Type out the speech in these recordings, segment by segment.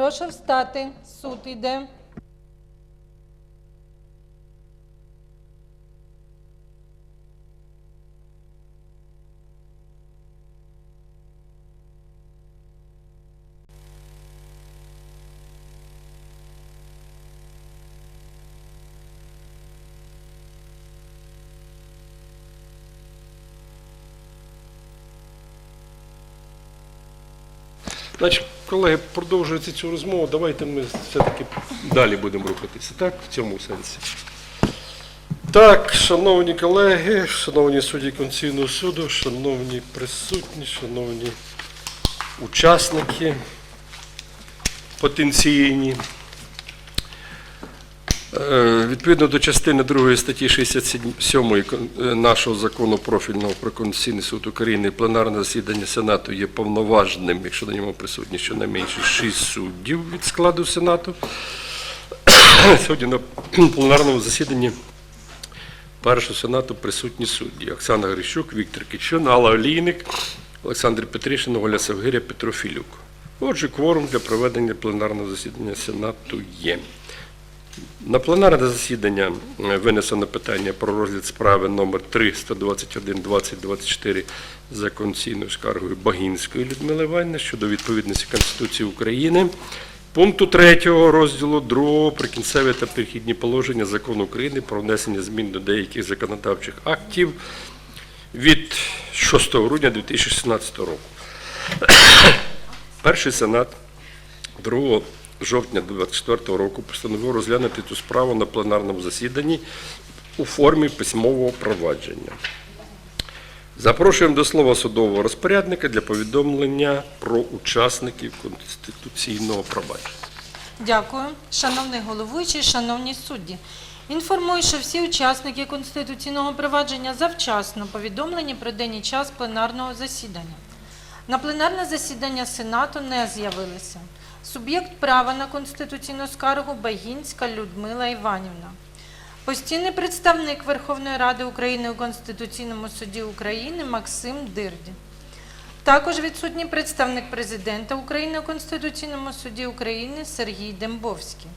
Прошу встати. Суд іде. Значить, колеги, продовжується цю розмову. Давайте ми все-таки далі будемо рухатися, так? В цьому сенсі. Так, шановні колеги, шановні судді Конституційного суду, шановні присутні, шановні учасники потенційні. Е, Відповідно до частини 2 статті 67 е, нашого закону профільного про Конституційний суд України пленарне засідання Сенату є повноважним, якщо на ньому присутні щонайменше 6 суддів від складу Сенату. Сьогодні на пленарному засіданні першого Сенату присутні судді Оксана Грищук, Віктор Кичун, Алла Олійник, Олександр Петришин, Оля Савгиря, Петро Філюк. Отже, кворум для проведення пленарного засідання Сенату є. На пленарне засідання е, винесено питання про розгляд справи номер 3 121 2024 за конституційною скаргою Багінської Людмили Іванівни щодо відповідності Конституції України. Пункту 3 розділу 2 прикінцеві та перехідні положення Закону України про внесення змін до деяких законодавчих актів від 6 грудня 2016 року. Перший сенат 2 жовтня 2024 року постановив розглянути цю справу на пленарному засіданні у формі письмового провадження. Запрошуємо до слова судового розпорядника для повідомлення про учасників конституційного провадження. Дякую. Шановний головуючий, шановні судді. Інформую, що всі учасники конституційного провадження завчасно повідомлені про день і час пленарного засідання. На пленарне засідання Сенату не з'явилися. Суб'єкт права на конституційну скаргу Багінська Людмила Іванівна. Постійний представник Верховної Ради України у Конституційному суді України Максим Дирді. Також відсутній представник президента України у Конституційному суді України Сергій Дембовський.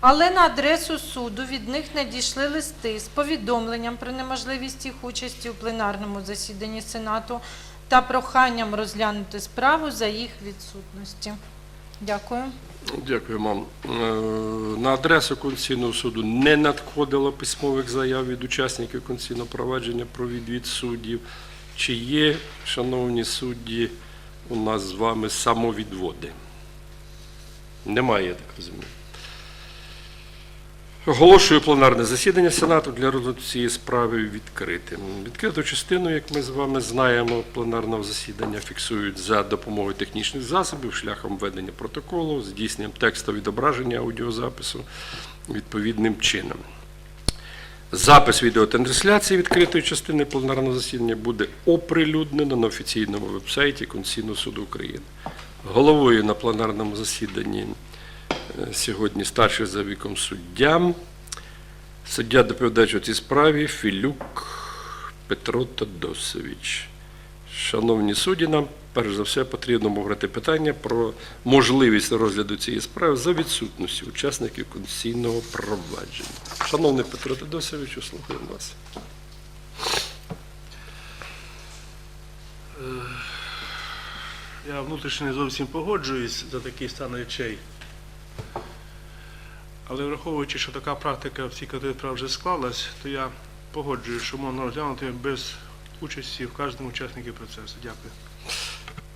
Але на адресу суду від них надійшли листи з повідомленням про неможливість їх участі у пленарному засіданні Сенату та проханням розглянути справу за їх відсутності. Дякую. Дякую, мам. Е, На адресу Конституційного суду не надходило письмових заяв від учасників конституційного провадження про відвід суддів. Чи є, шановні судді, у нас з вами самовідводи? Немає, я так розумію. Оголошую пленарне засідання Сенату для розгляду цієї справи відкритим. Відкриту частину, як ми з вами знаємо, пленарного засідання фіксують за допомогою технічних засобів, шляхом ведення протоколу, здійсненням текстового відображення аудіозапису відповідним чином. Запис відеотрансляції відкритої частини пленарного засідання буде оприлюднено на офіційному вебсайті Конституційного суду України. Головою на пленарному засіданні сьогодні старший за віком суддя. Суддя доповідач у цій справі Філюк Петро Тодосович. Шановні судді, нам перш за все потрібно обговорити питання про можливість розгляду цієї справи за відсутності учасників конституційного провадження. Шановний Петро Тодосович, слухаємо вас. Я внутрішньо зовсім погоджуюсь за такий стан речей. Але враховуючи, що така практика в цій категорії вже склалась, то я погоджуюсь, що можна розглянути без участі в кожному учаснику процесу. Дякую.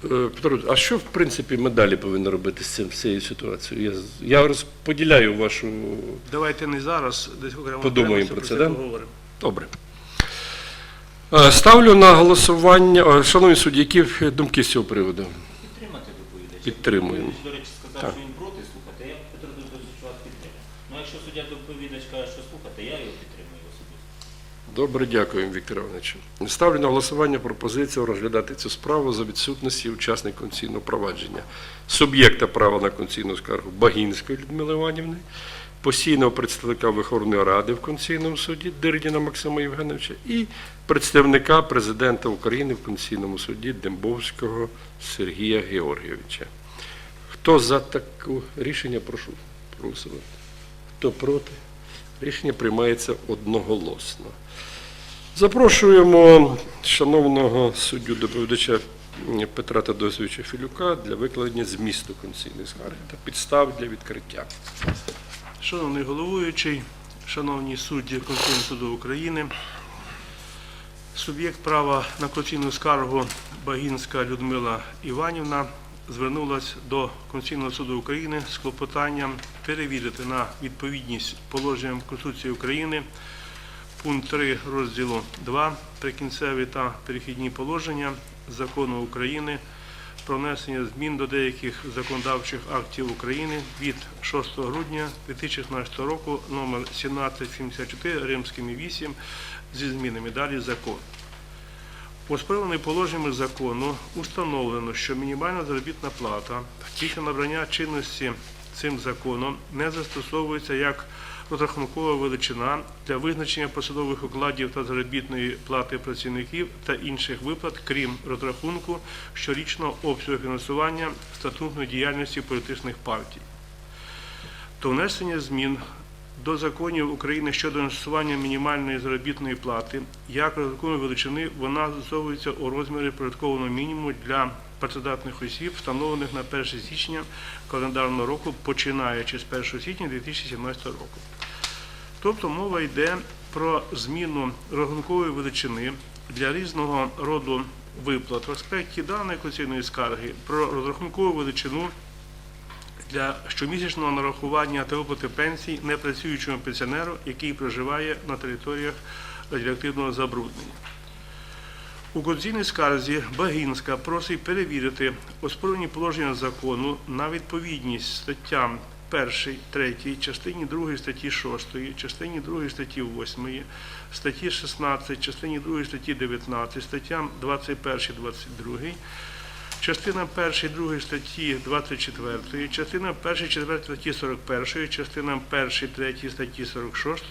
Е, Петро, а що в принципі ми далі повинні робити з цим з цією ситуацією? Я, я розподіляю вашу. Давайте не зараз, десь окремо Подумаємо про це, да? поговоримо. Добре. Е, Ставлю на голосування. Шановні судді, які думки з цього приводу? Підтримати доповідача. Підтримуємо. До речі, сказав, що він проти слухати, я Петро Дмитрович вас підтримую. Ну, якщо суддя доповідач каже, що слухати, Добре, дякую, Віктор Іванович. Ставлю на голосування пропозицію розглядати цю справу за відсутності учасника конституційного провадження, суб'єкта права на конституційну скаргу Багінської Людмили Іванівни, постійного представника Верховної Ради в Конституційному суді Дирдіна Максима Євгеновича і представника президента України в Конституційному суді Дембовського Сергія Георгійовича. Хто за таке рішення, прошу проголосувати. Хто проти? Рішення приймається одноголосно. Запрошуємо шановного суддю доповідача Петра Тадосовича Філюка для викладення змісту конституційної скарги та підстав для відкриття. Шановний головуючий, шановні судді Конституційного суду України, суб'єкт права на конституційну скаргу Багінська Людмила Іванівна звернулася до Конституційного суду України з клопотанням перевірити на відповідність положенням Конституції України пункт 3 розділу 2 прикінцеві та перехідні положення Закону України про внесення змін до деяких законодавчих актів України від 6 грудня 2016 року номер 1774 римськими 8 зі змінами далі закон. Оспорюваними положеннями закону установлено, що мінімальна заробітна плата після набрання чинності цим законом не застосовується як розрахункова величина для визначення посадових окладів та заробітної плати працівників та інших виплат, крім розрахунку щорічного обсягу фінансування статутної діяльності політичних партій. То внесення змін до законів України щодо застосування мінімальної заробітної плати як розрахункової величини вона застосовується у розмірі прожиткового мінімуму для працедатних осіб, встановлених на 1 січня календарного року, починаючи з 1 січня 2017 року. Тобто мова йде про зміну розрахункової величини для різного роду виплат в аспекті даної конституційної скарги про розрахункову величину для щомісячного нарахування та виплати пенсій непрацюючому пенсіонеру, який проживає на територіях радіоактивного забруднення. У конституційній скарзі Багінська просить перевірити оспорені положення закону на відповідність статтям 1, 3, частині 2 статті 6, частині 2 статті 8, статті 16, частині 2 статті 19, статтям 21, 22, частина 1, 2 статті 24, частина 1, 4 статті 41, частина 1, 3 статті 46,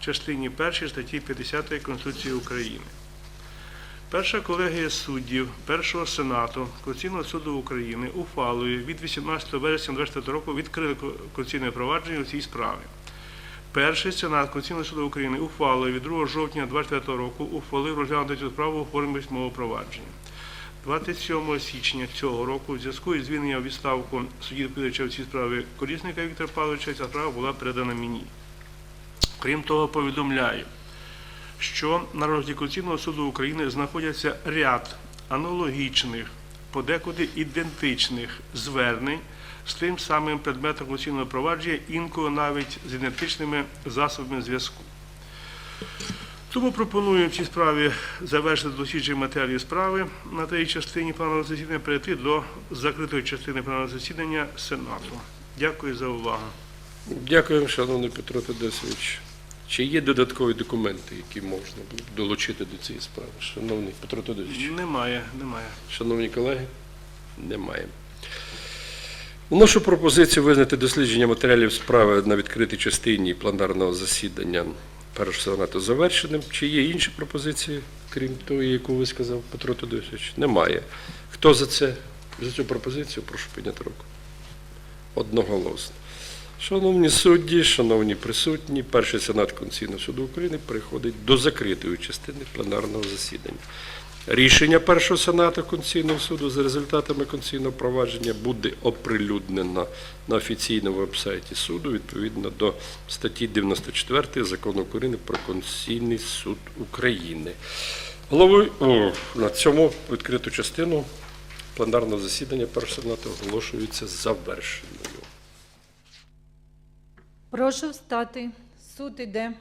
частині 1 статті 50 Конституції України. Перша колегія суддів Першого Сенату Конституційного суду України ухвалою від 18 вересня 2024 року відкрили конституційне провадження у цій справі. Перший Сенат Конституційного суду України ухвалою від 2 жовтня 2024 року ухвалив розглянути цю справу у формі письмового провадження. 27 січня цього року, в зв'язку із звільненням відставку судді доповідача в цій справі Колісника Віктора Павловича, ця справа була передана мені. Крім того, повідомляю, що на розгляді Конституційного суду України знаходяться ряд аналогічних, подекуди ідентичних звернень з тим самим предметом конституційного провадження, інколи навіть з ідентичними засобами зв'язку. Тому пропоную в цій справі завершити дослідження матеріалів справи на тій частині планового засідання, перейти до закритої частини планового засідання Сенату. Дякую за увагу. Дякую, шановний Петро Тадосович. Чи є додаткові документи, які можна долучити до цієї справи? Шановний Петро Тадосович. Немає, немає. Шановні колеги, немає. Вношу пропозицію визнати дослідження матеріалів справи на відкритій частині пленарного засідання першого сенату завершеним. Чи є інші пропозиції, крім тої, яку ви сказав Петро Тодосович? Немає. Хто за це, за цю пропозицію? Прошу підняти руку. Одноголосно. Шановні судді, шановні присутні, перший сенат Конституційного суду України переходить до закритої частини пленарного засідання. Рішення першого сенату Конституційного суду за результатами конституційного провадження буде оприлюднено на офіційному вебсайті суду відповідно до статті 94 Закону України про Конституційний суд України. Головою о, на цьому відкриту частину пленарного засідання першого сенату оголошується завершеною. Прошу встати. Суд іде.